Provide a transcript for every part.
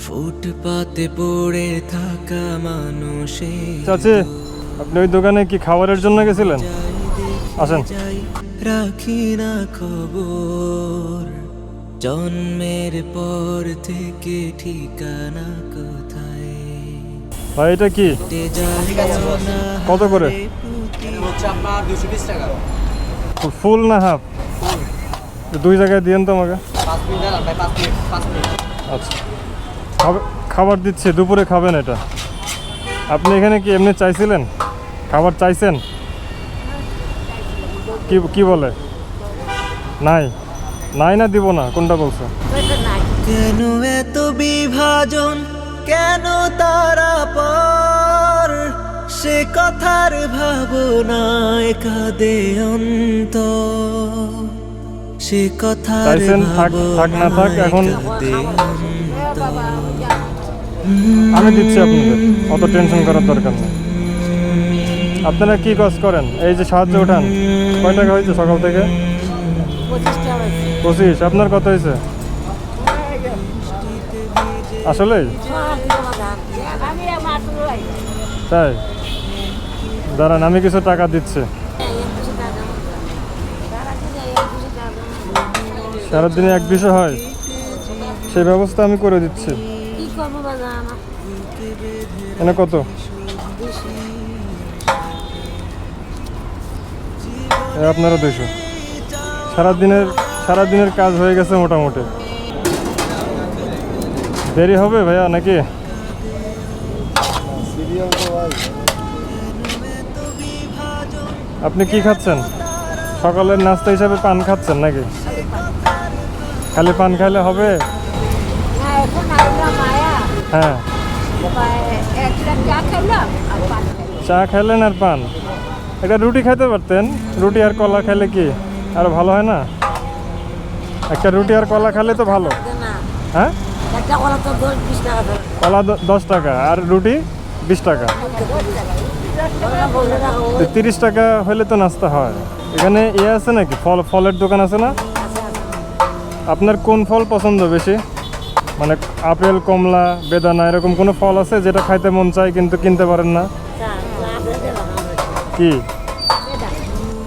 ফুটপাতে পড়ে থাকা মানুষের চাচি আপনি ওই দোকানে কি খাবারের জন্য গেছিলেন? আসেন। রাখি না খবর। জন্মের পর থেকে ঠিকানা কোথায়? ভাই, এটা কি? কত করে? ফুল না হাফ? দুই জায়গায় দিয়েন তো আমাকে। আচ্ছা। খাবার দিচ্ছে, দুপুরে খাবেন এটা। আপনি এখানে কি এমনি চাইছিলেন? খাবার চাইছেন? কি কি বলে? নাই। নাই না দিব না, কোনটা বলছো? কেন এত বিভাজন? কেন তারা কথার ভাবনায় কাঁদে অন্ত সে কথার কাঁদে আমি দিচ্ছি আপনাদের অত টেনশন করার দরকার নেই। আপনারা কি কাজ করেন? এই যে সাহায্য ওঠান। কয় টাকা হয়েছে সকাল থেকে? পঁচিশ। আপনার কত হয়েছে? আসলে তাই? দাঁড়ান, আমি কিছু টাকা দিচ্ছে। সারাদিনে এক দুশো হয়, সেই ব্যবস্থা আমি করে দিচ্ছি। এনে কত? আপনারও দুশো সারাদিনের সারাদিনের কাজ হয়ে গেছে মোটামুটি। দেরি হবে ভাইয়া নাকি? আপনি কি খাচ্ছেন? সকালের নাস্তা হিসাবে পান খাচ্ছেন নাকি? খালি পান খাইলে হবে? মায়া। হ্যাঁ। চা খেলাম আর পান খাইলেন আর পান? একটা রুটি খাইতে পারতেন। রুটি আর কলা খাইলে কি আর ভালো হয় না? একটা রুটি আর কলা খেলে তো ভালো। হ্যাঁ? কলা দশ টাকা আর রুটি বিশ টাকা। তিরিশ টাকা হলে তো নাস্তা হয়। এখানে ইয়ে আছে নাকি? ফল, ফলের দোকান আছে না? আপনার কোন ফল পছন্দ বেশি? মানে আপেল, কমলা, বেদানা, এরকম কোনো ফল আছে যেটা খাইতে মন চায় কিন্তু কিনতে পারেন না? কি?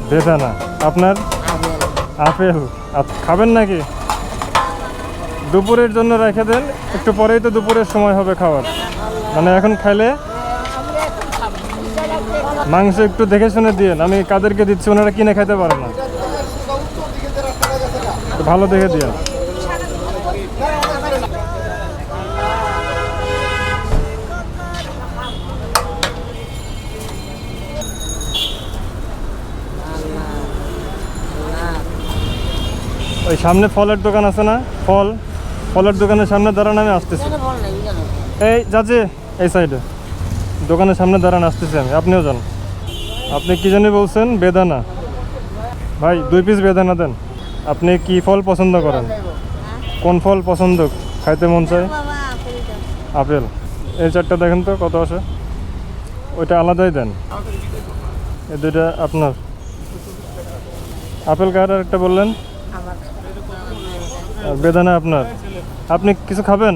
বেদানা। আপনার? আপেল। আপ- খাবেন নাকি? দুপুরের জন্য রেখে দেন, একটু পরেই তো দুপুরের সময় হবে খাওয়ার। মানে এখন খাইলে মাংস একটু দেখে শুনে দিয়েন। আমি কাদেরকে দিচ্ছি ওনারা কিনে খাইতে পারে না। ভালো দেখে দিয়েন। ওই সামনে ফলের দোকান আছে না? ফল। ফলের দোকানের সামনে দাঁড়ান আমি আসতেছি। এই যাচ্ছে এই সাইডে দোকানের সামনে দাঁড়ান আসতেছি আমি। আপনিও যান। আপনি কি জানি বলছেন বেদানা। ভাই দুই পিস বেদানা দেন। আপনি কি ফল পছন্দ করেন? কোন ফল পছন্দ? খাইতে মন চায়? আপেল। এই চারটা দেখেন তো কত আছে ওইটা আলাদাই দেন। এই দুইটা আপনার। আপেল কার? একটা বললেন। আর বেদানা আপনার। আপনি কিছু খাবেন?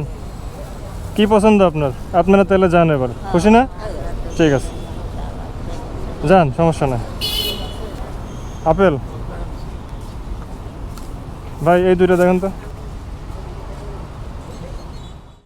কি পছন্দ আপনার? আপনারা তাহলে যান এবার। খুশি না? ঠিক আছে। যান, সমস্যা নাই। আপেল। ভাই, এই দুইটা দেখেন তো।